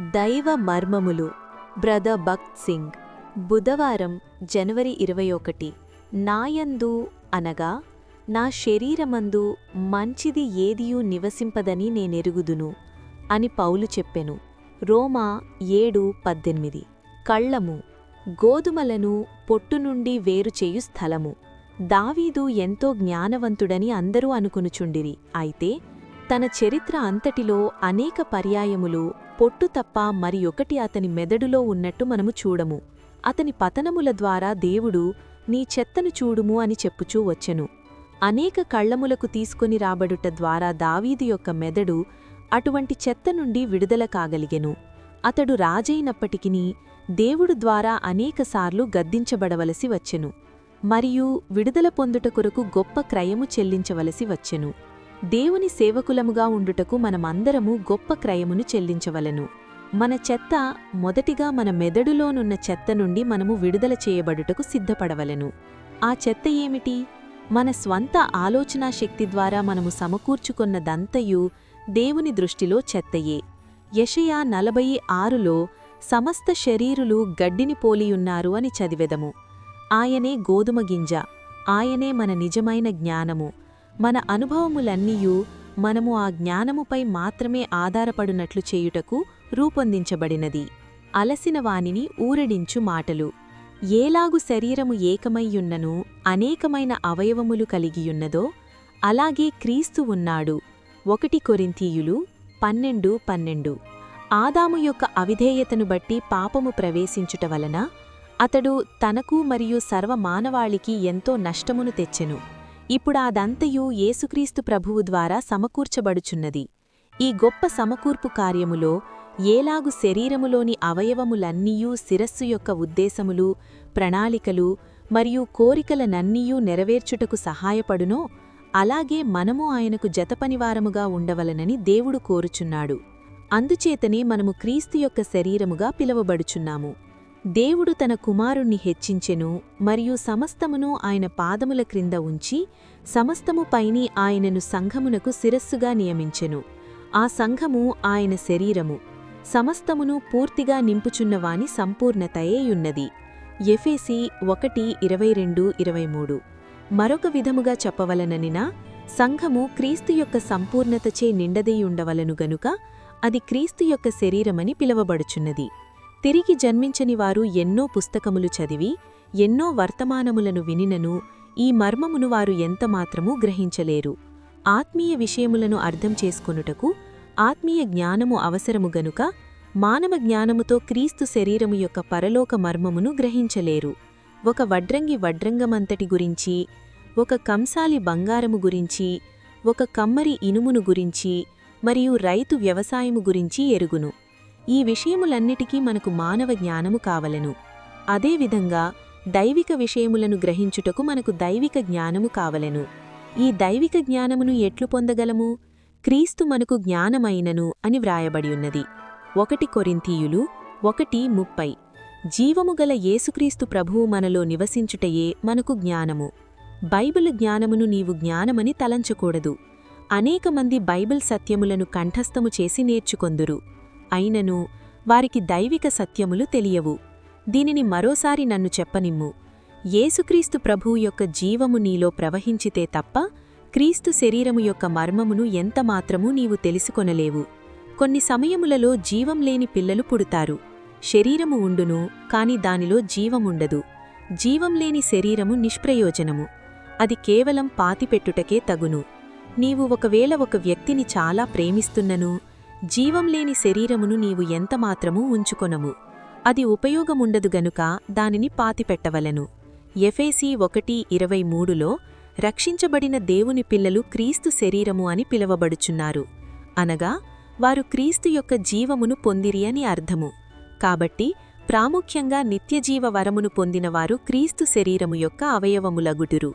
దైవ మర్మములు. బ్రదర్ భక్త్ సింగ్. బుధవారం జనవరి ఇరవై ఒకటి. నాయందు అనగా నా శరీరమందు మంచిది ఏదియూ నివసింపదని నేనెరుగుదును అని పౌలు చెప్పెను. రోమా ఏడు పద్దెనిమిది. కళ్ళము. గోధుమలను పొట్టు నుండి వేరుచేయు స్థలము. దావీదు ఎంతో జ్ఞానవంతుడని అందరూ అనుకునుచుండిరి. అయితే తన చరిత్ర అంతటిలో అనేక పర్యాయములు పొట్టు తప్ప మరి ఒకటి అతని మెదడులో ఉన్నట్టు మనము చూడము. అతని పతనముల ద్వారా దేవుడు నీ చెత్తను చూడుము అని చెప్పుచూ వచ్చెను. అనేక కళ్ళములకు తీసుకొని రాబడుట ద్వారా దావీదు యొక్క మెదడు అటువంటి చెత్త నుండి విడుదల కాగలిగెను. అతడు రాజైనప్పటికినీ దేవుడు ద్వారా అనేకసార్లు గద్దించబడవలసి వచ్చెను. మరియు విడుదల పొందుట కొరకు గొప్ప క్రయము చెల్లించవలసి వచ్చెను. దేవుని సేవకులముగా ఉండుటకు మనమందరము గొప్ప క్రయమును చెల్లించవలను. మన చెత్త మొదటిగా మన మెదడులోనున్న చెత్త నుండి మనము విడుదల చేయబడుటకు సిద్ధపడవలెను. ఆ చెత్త ఏమిటి? మన స్వంత ఆలోచనా శక్తి ద్వారా మనము సమకూర్చుకొన్నదంతయు దేవుని దృష్టిలో చెత్తయే. యషయా నలభై ఆరులో సమస్త శరీరులు గడ్డిని పోలియున్నారు అని చదివెదము. ఆయనే గోధుమ గింజ. ఆయనే మన నిజమైన జ్ఞానము. మన అనుభవములన్నీయూ మనము ఆ జ్ఞానముపై మాత్రమే ఆధారపడునట్లు చేయుటకు రూపొందించబడినది. అలసిన వానిని ఊరడించు మాటలు. ఏలాగు శరీరము ఏకమయ్యున్నను అనేకమైన అవయవములు కలిగియున్నదో అలాగే క్రీస్తు ఉన్నాడు. ఒకటి కొరింతీయులు పన్నెండు పన్నెండు. ఆదాము యొక్క అవిధేయతను బట్టి పాపము ప్రవేశించుట వలన అతడు తనకు మరియు సర్వమానవాళికి ఎంతో నష్టమును తెచ్చెను. ఇప్పుడాదంతయు యేసుక్రీస్తు ప్రభువు ద్వారా సమకూర్చబడుచున్నది. ఈ గొప్ప సమకూర్పు కార్యములో ఏలాగు శరీరములోని అవయవములన్నీయూ శిరస్సు యొక్క ఉద్దేశములు ప్రణాళికలు మరియు కోరికలనన్నీయూ నెరవేర్చుటకు సహాయపడునో అలాగే మనము ఆయనకు జతపనివారముగా ఉండవలనని దేవుడు కోరుచున్నాడు. అందుచేతనే మనము క్రీస్తు యొక్క శరీరముగా పిలువబడుచున్నాము. దేవుడు తన కుమారుణ్ణి హెచ్చించెను మరియు సమస్తమును ఆయన పాదముల క్రింద ఉంచి సమస్తము పైని ఆయనను సంఘమునకు శిరస్సుగా నియమించెను. ఆ సంఘము ఆయన శరీరము. సమస్తమును పూర్తిగా నింపుచున్నవాని సంపూర్ణతయేయున్నది. ఎఫేసి ఒకటి ఇరవై రెండు ఇరవై మూడు. మరొక విధముగా చెప్పవలననినా సంఘము క్రీస్తు యొక్క సంపూర్ణతచే నిండదేయుండవలను గనుక అది క్రీస్తు యొక్క శరీరమని పిలువబడుచున్నది. తిరిగి జన్మించని వారు ఎన్నో పుస్తకములు చదివి ఎన్నో వర్తమానములను వినినను ఈ మర్మమును వారు ఎంతమాత్రమూ గ్రహించలేరు. ఆత్మీయ విషయములను అర్థం చేసుకొనుటకు ఆత్మీయ జ్ఞానము అవసరము గనుక మానవ జ్ఞానముతో క్రీస్తు శరీరము యొక్క పరలోక మర్మమును గ్రహించలేరు. ఒక వడ్రంగి వడ్రంగమంతటి గురించి ఒక కంసాలి బంగారము గురించి ఒక కమ్మరి ఇనుమును గురించి మరియు రైతు వ్యవసాయము గురించి ఎరుగును. ఈ విషయములన్నిటికీ మనకు మానవ జ్ఞానము కావలెను. అదేవిధంగా దైవిక విషయములను గ్రహించుటకు మనకు దైవిక జ్ఞానము కావలెను. ఈ దైవిక జ్ఞానమును ఎట్లు పొందగలము? క్రీస్తు మనకు జ్ఞానమైనను అని వ్రాయబడియున్నది. ఒకటి కొరింథీయులు ఒకటి ముప్పై. జీవముగల యేసుక్రీస్తు ప్రభువు మనలో నివసించుటయే మనకు జ్ఞానము. బైబిల్ జ్ఞానమును నీవు జ్ఞానమని తలంచకూడదు. అనేకమంది బైబిల్ సత్యములను కంఠస్థము చేసి నేర్చుకొందురు. అయినను వారికి దైవిక సత్యములు తెలియవు. దీనిని మరోసారి నన్ను చెప్పనిమ్ము. యేసుక్రీస్తు ప్రభువు యొక్క జీవము నీలో ప్రవహించితే తప్ప క్రీస్తు శరీరము యొక్క మర్మమును ఎంతమాత్రమూ నీవు తెలుసుకొనలేవు. కొన్ని సమయములలో జీవం లేని పిల్లలు పుడతారు. శరీరము ఉండును కాని దానిలో జీవముండదు జీవం లేని శరీరము నిష్ప్రయోజనము. అది కేవలం పాతిపెట్టుటకే తగును. నీవు ఒకవేళ ఒక వ్యక్తిని చాలా ప్రేమిస్తున్నను జీవం లేని శరీరమును నీవు ఎంతమాత్రమూ ఉంచుకొనము. అది ఉపయోగముండదు గనుక దానిని పాతిపెట్టవలెను. ఎఫేసి ఒకటి ఇరవై మూడులో రక్షించబడిన దేవుని పిల్లలు క్రీస్తు శరీరము అని పిలవబడుచున్నారు. అనగా వారు క్రీస్తు యొక్క జీవమును పొందిరి అని అర్థము. కాబట్టి ప్రాముఖ్యంగా నిత్యజీవ వరమును పొందినవారు క్రీస్తు శరీరము యొక్క అవయవములగుటురు